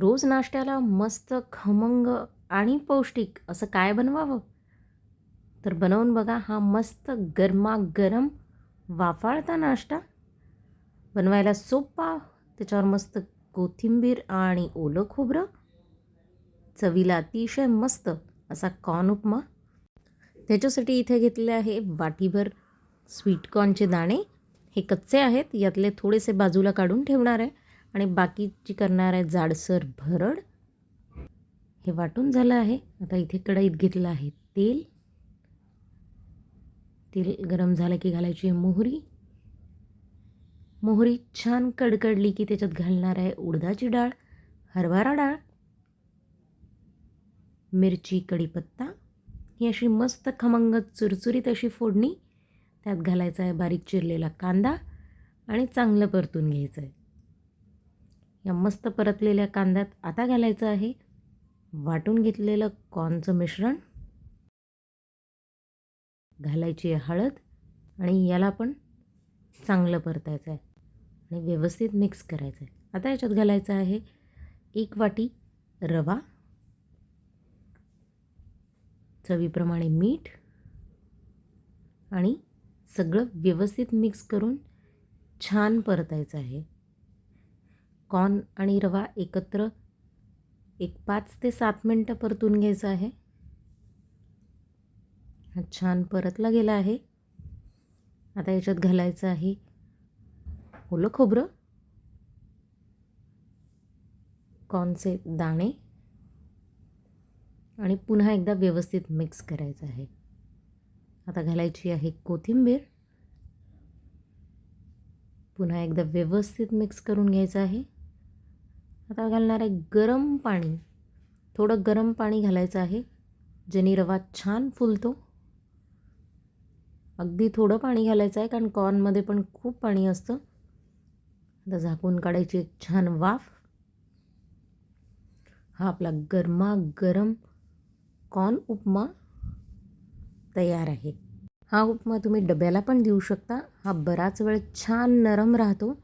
रोज नाश्त्याला मस्त खमंग आणि पौष्टिक असं काय बनवावं? तर बनवून बघा हा मस्त गरमागरम वाफाळता नाश्ता. बनवायला सोपा त्याच्यावर मस्त कोथिंबीर आणि ओलं खोबरं. चवीला अतिशय मस्त असा कॉर्न उपमा. त्याच्यासाठी इथे घेतले आहे वाटीभर स्वीटकॉर्नचे दाणे. हे कच्चे आहेत यातले थोडेसे बाजूला काढून ठेवणार आहे. आणि बाकीची करणार आहे जाडसर भरड हे वाटून झालं आहे. आता इथे कढईत घेतलं आहे तेल. तेल गरम झालं की घालायची आहे मोहरी. मोहरी छान कडकडली की त्याच्यात घालणार आहे उडदाची डाळ हरभरा डाळ मिरची कढीपत्ता. ही अशी मस्त खमंग चुरचुरीत अशी फोडणी. त्यात घालायचा आहे बारीक चिरलेला कांदा आणि चांगलं परतून घ्यायचं आहे. या मस्त परतलेल्या कांद्यात आता घालायचं आहे. वाटून घेतलेलं कॉर्नचं मिश्रण. घालायची आहे हळद आणि याला पण चांगलं परतायचं आहे. आणि व्यवस्थित मिक्स करायचं आहे. आता याच्यात घालायचं आहे एक वाटी रवा चवीप्रमाणे मीठ आणि सगळं व्यवस्थित मिक्स करून छान परतायचं आहे. कॉर्न आणि रवा एकत्र एक पाच ते सात मिनटं परतून घ्यायचं आहे. छान परतला गेला आहे. आता याच्यात घालायचं आहे ओलं खोबरं कॉर्नचे दाणे आणि पुन्हा एकदा व्यवस्थित मिक्स करायचं आहे. आता घालायची आहे कोथिंबीर. पुन्हा एकदा व्यवस्थित मिक्स करून घ्यायचं आहे. आता घालणार आहे गरम पाणी. थोडं गरम पाणी घालायचं आहे. ज्याने रवा छान फुलतो. अगदी थोडं पाणी घालायचं आहे कारण कॉर्नमध्ये पण खूप पाणी असतं. आता झाकून काढायची एक छान वाफ. हा आपला गरमागरम कॉर्न उपमा तयार आहे. हा उपमा तुम्ही डब्याला पण देऊ शकता. हा बराच वेळ छान नरम राहतो.